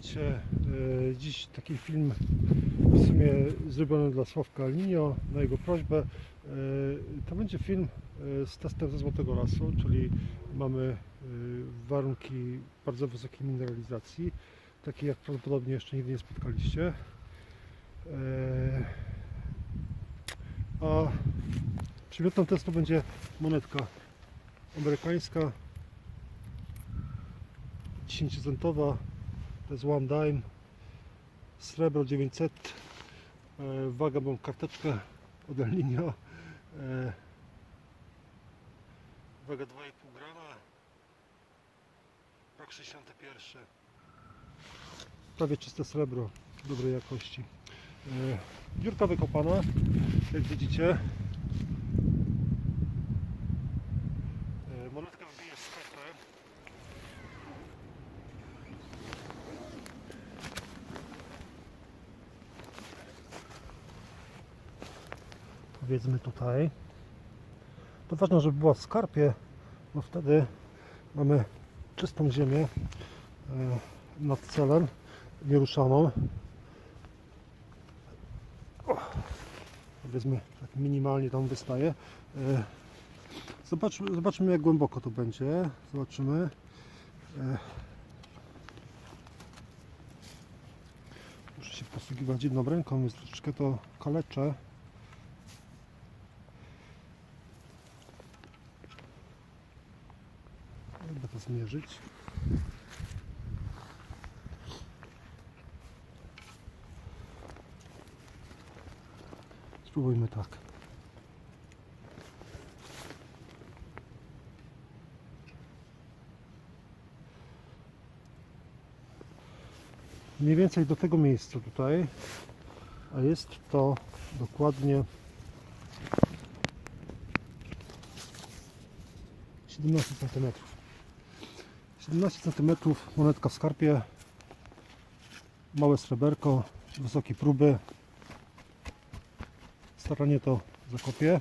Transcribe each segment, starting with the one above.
Witajcie. E, Dziś taki film w sumie zrobiony dla Sławka Linio na jego prośbę. E, To będzie film e, z testem ze Złotego Lasu, czyli mamy warunki bardzo wysokiej mineralizacji, takie jak prawdopodobnie jeszcze nigdy nie spotkaliście. A przedmiotem testu będzie monetka amerykańska 10-centowa to jest one dime srebro 900 e, waga mam karteczkę od El Niño. E, waga 2,5 grama. Rok 61 prawie czyste srebro dobrej jakości. E, dziurka wykopana jak widzicie e, monetka wbije z sklepem powiedzmy tutaj. To ważne, żeby była w skarpie, bo wtedy mamy czystą ziemię e, nad celem, nieruszaną. O, Powiedzmy, tak minimalnie tam wystaje. E, Zobaczmy, zobaczmy jak głęboko to będzie. Zobaczymy. E, Muszę się posługiwać jedną ręką, więc troszeczkę to kaleczę. To zmierzyć. Spróbujmy tak. Mniej więcej do tego miejsca tutaj, a jest to dokładnie 17 cm. 17 cm, monetka w skarpie, małe sreberko, wysokie próby. Staranie to zakopię.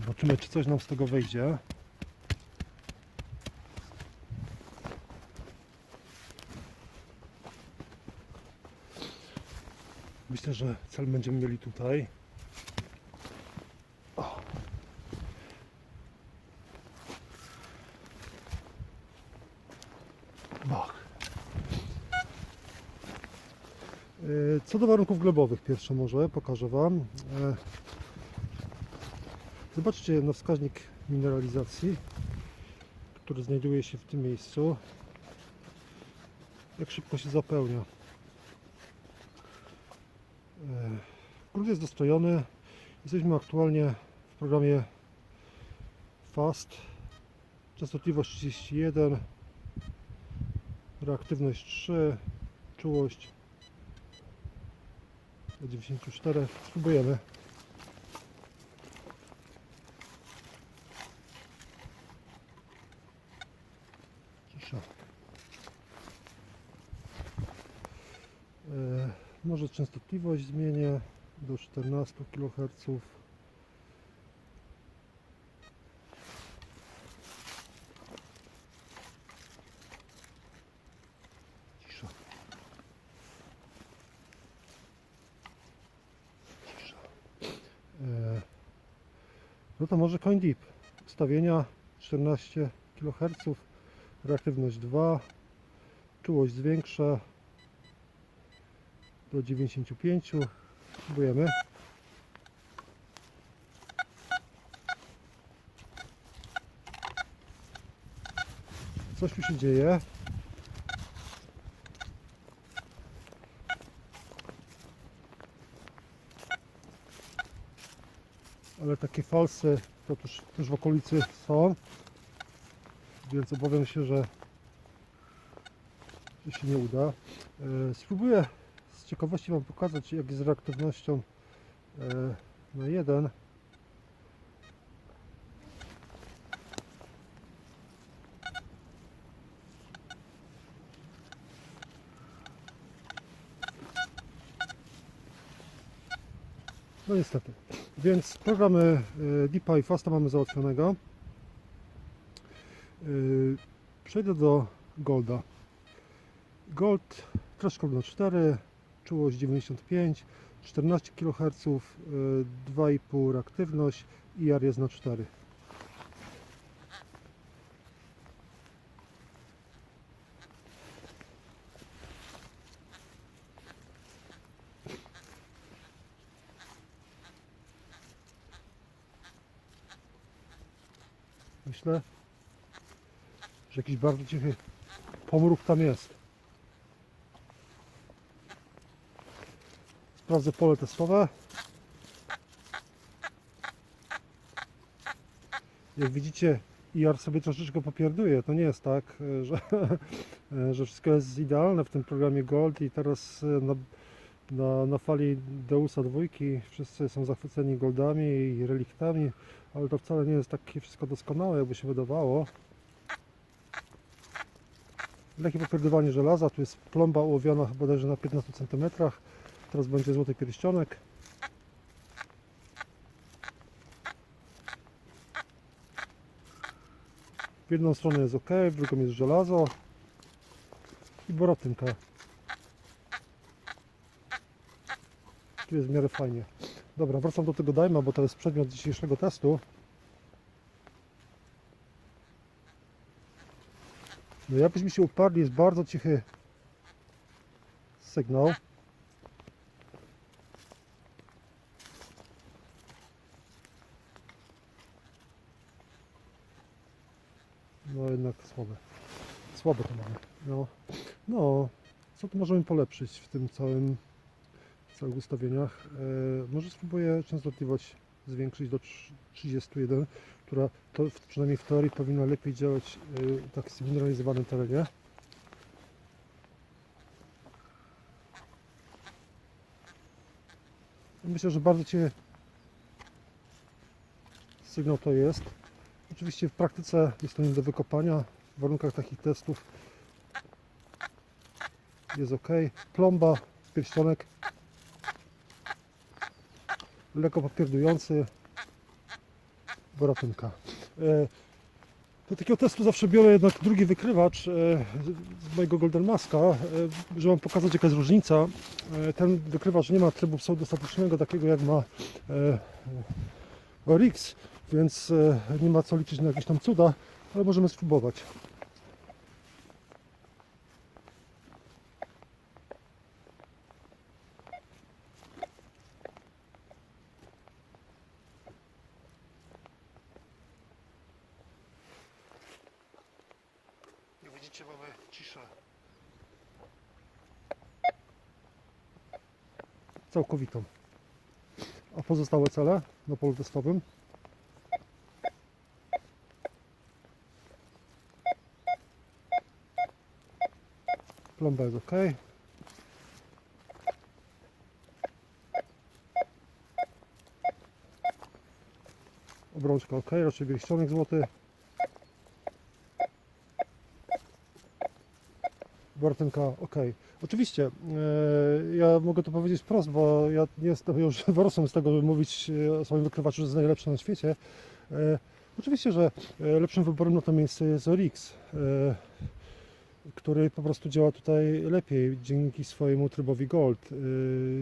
Zobaczymy, czy coś nam z tego wyjdzie. Myślę, że cel będziemy mieli tutaj. O. Bach. E, Co do warunków glebowych, pierwsze może pokażę Wam. E, Zobaczcie na wskaźnik mineralizacji, który znajduje się w tym miejscu. Jak szybko się zapełnia. E, Grunt jest dostrojony. Jesteśmy aktualnie w programie FAST. Częstotliwość 31, reaktywność 3, czułość do 94. Spróbujemy. Cisza. E, może częstotliwość zmienię do 14 kHz. No to może coin deep. Ustawienia 14 kHz, reaktywność 2, czułość zwiększa do 95. Spróbujemy. Coś tu się dzieje. Ale takie falsy to też, też w okolicy są. Więc obawiam się, że, się nie uda. E, spróbuję z ciekawości Wam pokazać jak jest z reaktywnością e, na jeden. No niestety. Więc programy e, Deepa i Fasta mamy załatwionego. Yy, Przejdę do Golda. Gold troszkę na 4, czułość 95, 14 kHz, yy, 2,5 reaktywność i IR jest na 4. Myślę, że jakiś bardzo cichy pomruk tam jest. Sprawdzę pole testowe. Jak widzicie, IR sobie troszeczkę popierduje. To nie jest tak, e, że, e, że wszystko jest idealne w tym programie Gold i teraz e, na, na, na fali Deusa dwójki wszyscy są zachwyceni goldami i reliktami, ale to wcale nie jest takie wszystko doskonałe, jakby się wydawało. Lekkie popierdowanie żelaza, tu jest plomba ułowiona bodajże na 15 cm. Teraz będzie złoty pierścionek. W jedną stronę jest ok, w drugą jest żelazo i borotynka. Tu jest w miarę fajnie. Dobra, wracam do tego dajma, bo to jest przedmiot dzisiejszego testu. No jakbyśmy się uparli, jest bardzo cichy sygnał. No jednak słabe. Słabe to mamy. No, no co tu możemy polepszyć w tym całym całych ustawieniach? E, może spróbuję częstotliwość zwiększyć do trz- 31, która to przynajmniej w teorii powinna lepiej działać e, w tak zmineralizowanym terenie. Myślę, że bardzo Cię sygnał to jest. Oczywiście w praktyce jest to nie do wykopania. W warunkach takich testów jest ok. Plomba, pierścionek lekko popierdujący borotynka. E, Do takiego testu zawsze biorę jednak drugi wykrywacz e, z- mojego Golden Maska, e, żeby Wam pokazać jaka jest różnica. Ten wykrywacz nie ma trybu pseudostatycznego, takiego jak ma Orix, więc nie ma co liczyć na jakieś tam cuda, ale możemy spróbować. Jak widzicie mamy ciszę całkowitą. A pozostałe cele na polu testowym Plomba jest ok. Obrączka ok, raczej pierścionek złoty. Bortynka ok. Oczywiście, e, ja mogę to powiedzieć wprost, bo ja nie jestem już worosem z tego, by mówić e, o swoim wykrywaczu, że jest najlepszy na świecie. E, oczywiście, że e, lepszym wyborem na to miejsce jest Orix. E, który po prostu działa tutaj lepiej dzięki swojemu trybowi Gold.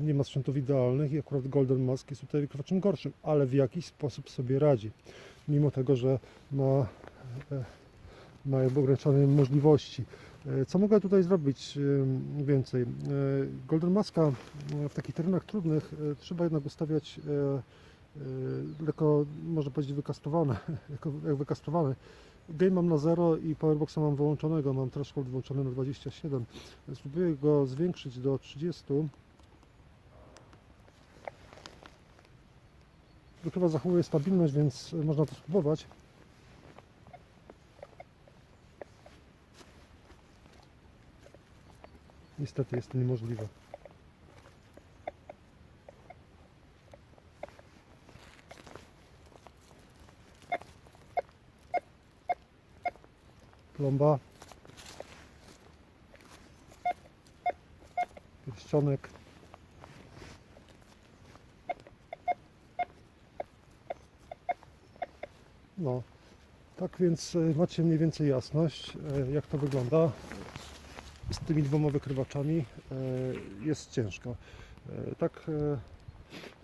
Nie ma sprzętów idealnych i akurat Golden Mask jest tutaj wykrywaczem gorszym, ale w jakiś sposób sobie radzi. Mimo tego, że ma, e, ma ograniczone możliwości. E, Co mogę tutaj zrobić e, więcej? E, Golden Maska w takich terenach trudnych trzeba jednak ustawiać lekko, można powiedzieć, wykastowane, jako- jak wykastowane. Game mam na 0 i Powerboxa mam wyłączonego, mam threshold włączony na 27. Spróbuję go zwiększyć do 30. Wykrywa zachowuje stabilność, więc można to spróbować. Niestety jest to niemożliwe. plomba, pierścionek. No, Tak więc e, macie mniej więcej jasność, e, jak to wygląda. Z tymi dwoma wykrywaczami e, jest ciężko. E, Tak e,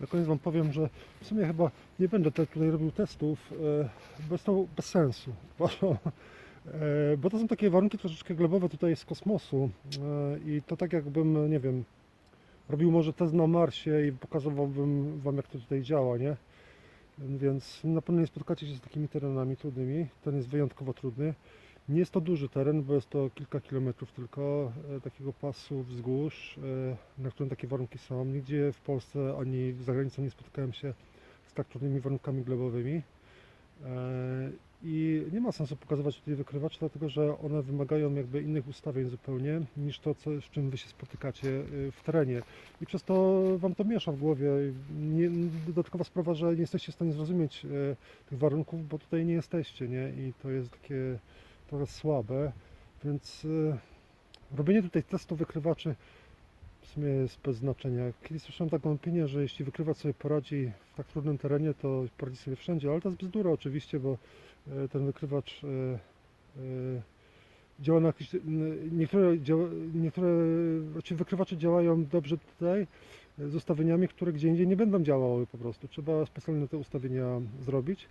na koniec Wam powiem, że w sumie chyba nie będę tutaj robił testów, jest to bez sensu. Bo, bo to są takie warunki troszeczkę glebowe tutaj z kosmosu i to tak jakbym, nie wiem, robił może test na Marsie i pokazywałbym Wam jak to tutaj działa, nie? Więc na pewno nie spotkacie się z takimi terenami trudnymi. Ten jest wyjątkowo trudny. Nie jest to duży teren, bo jest to kilka kilometrów tylko e, takiego pasu wzgórz, e, na którym takie warunki są. Nigdzie w Polsce ani za granicą nie spotkałem się z tak trudnymi warunkami glebowymi. E, I nie ma sensu pokazywać tutaj wykrywaczy, dlatego że one wymagają jakby innych ustawień zupełnie niż to, co, z czym Wy się spotykacie w terenie. I przez to Wam to miesza w głowie. Nie, dodatkowa sprawa, że nie jesteście w stanie zrozumieć tych warunków, bo tutaj nie jesteście, nie? I to jest takie trochę słabe, więc e, robienie tutaj testu wykrywaczy w sumie jest bez znaczenia. Kiedyś słyszałem taką opinię, że jeśli wykrywacz sobie poradzi w tak trudnym terenie, to poradzi sobie wszędzie, ale to jest bzdura oczywiście, bo e, ten wykrywacz e, działa na jakiś, n- niektóre, niektóre znaczy wykrywacze działają dobrze tutaj z ustawieniami, które gdzie indziej nie będą działały po prostu. Trzeba specjalnie te ustawienia zrobić.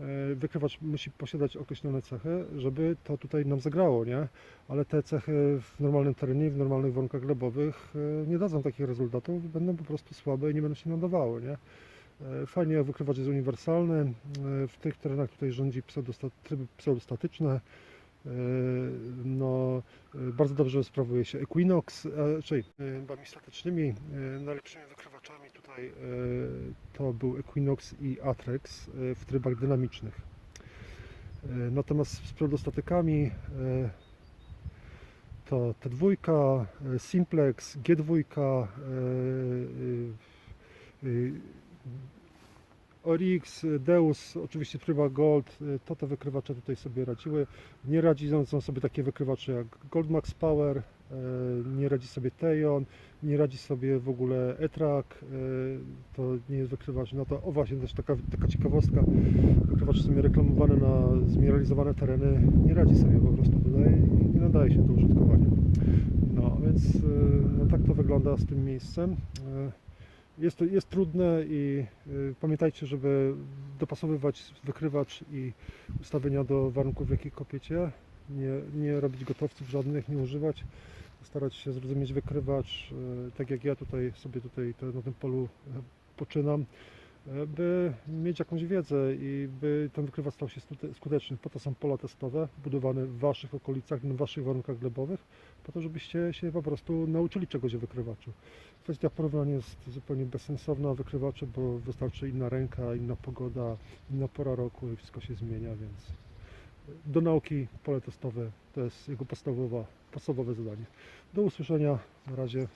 E, Wykrywacz musi posiadać określone cechy, żeby to tutaj nam zagrało, nie? Ale te cechy w normalnym terenie, w normalnych warunkach glebowych e, nie dadzą takich rezultatów, będą po prostu słabe i nie będą się nadawały, nie? E, Fajnie, wykrywacz jest uniwersalny. W tych terenach tutaj rządzi pseudosta- tryby pseudostatyczne. E, No, e, bardzo dobrze sprawuje się Equinox, e, czyli e, bami statycznymi. E, Najlepszymi wykrywaczami tutaj e, to był Equinox i Atrex e, w trybach dynamicznych. E, Natomiast z pseudostatykami e, to T2, e, Simplex, G2, e, e, e, Orix, Deus, oczywiście tryba Gold, e, to te wykrywacze tutaj sobie radziły. Nie radzi są sobie takie wykrywacze jak Goldmax Power, e, nie radzi sobie Tejon, nie radzi sobie w ogóle Etrak, e, to nie jest wykrywacz. No to o właśnie też taka, taka ciekawostka, wykrywacz w sumie reklamowany na zmineralizowane tereny nie radzi sobie po prostu tutaj i nie nadaje się do użytkowania. No więc no, tak to wygląda z tym miejscem. Jest, to, jest trudne i y, pamiętajcie, żeby dopasowywać wykrywacz i ustawienia do warunków, w jakich kopiecie. Nie, nie robić gotowców żadnych, nie używać. Starać się zrozumieć wykrywacz, y, tak jak ja tutaj sobie tutaj na tym polu e, poczynam, by mieć jakąś wiedzę i by ten wykrywacz stał się skute- skuteczny. Po to są pola testowe, budowane w Waszych okolicach, na Waszych warunkach glebowych, po to, żebyście się po prostu nauczyli czegoś o wykrywaczu. Kwestia porównania jest zupełnie bezsensowna wykrywacze, bo wystarczy inna ręka, inna pogoda, inna pora roku i wszystko się zmienia, więc do nauki pole testowe to jest jego podstawowe zadanie. Do usłyszenia, na razie.